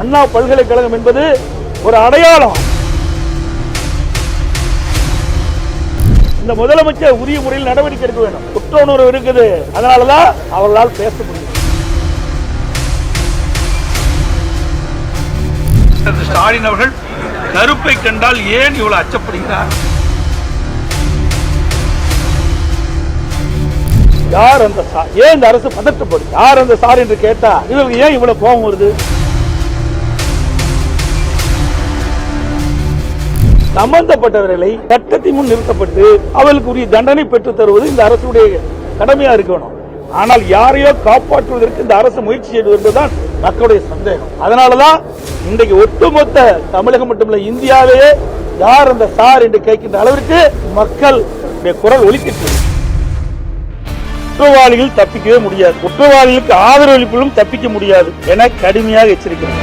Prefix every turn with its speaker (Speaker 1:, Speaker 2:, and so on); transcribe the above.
Speaker 1: அண்ணா பல்கலைக்கழகம் என்பது ஒரு அடையாளம். இந்த முதலமைச்சர் உரிய முறையில் நடவடிக்கை எடுக்க வேண்டும். குற்ற உணர்வு இருக்குது. அதனாலதான் அவர்களால் பேச முடியும்.
Speaker 2: ஸ்டாலின் அவர்கள் கருப்பை கண்டால் ஏன் இவ்வளவு அச்சப்படுகிறார்?
Speaker 1: யார் அந்த ஏன் இந்த அரசு பதட்டப்படும்? யார் அந்த சார் என்று கேட்டா இவருக்கு ஏன் இவ்வளவு கோபம் வருது? சம்பந்தப்பட்டவர்களை சட்டத்தின் முன் நிறுத்தப்பட்டு அவர்களுக்கு உரிய தண்டனை பெற்றுத் தருவது இந்த அரசுடைய கடமையா இருக்கணும். ஆனால் யாரையோ காப்பாற்றுவதற்கு இந்த அரசு முயற்சி செய்வது என்பதுதான் மக்களுடைய சந்தேகம். அதனாலதான் இன்றைக்கு ஒட்டுமொத்த தமிழகம் மட்டுமல்ல இந்தியாவிலேயே யார் அந்த சார் என்று கேட்கின்ற அளவிற்கு மக்கள் குரல் ஒலிக்கிட்டு குற்றவாளிகள் தப்பிக்கவே முடியாது. குற்றவாளிகளுக்கு ஆதரவளிப்பிலும் தப்பிக்க முடியாது என கடுமையாக எச்சரிக்கிறேன்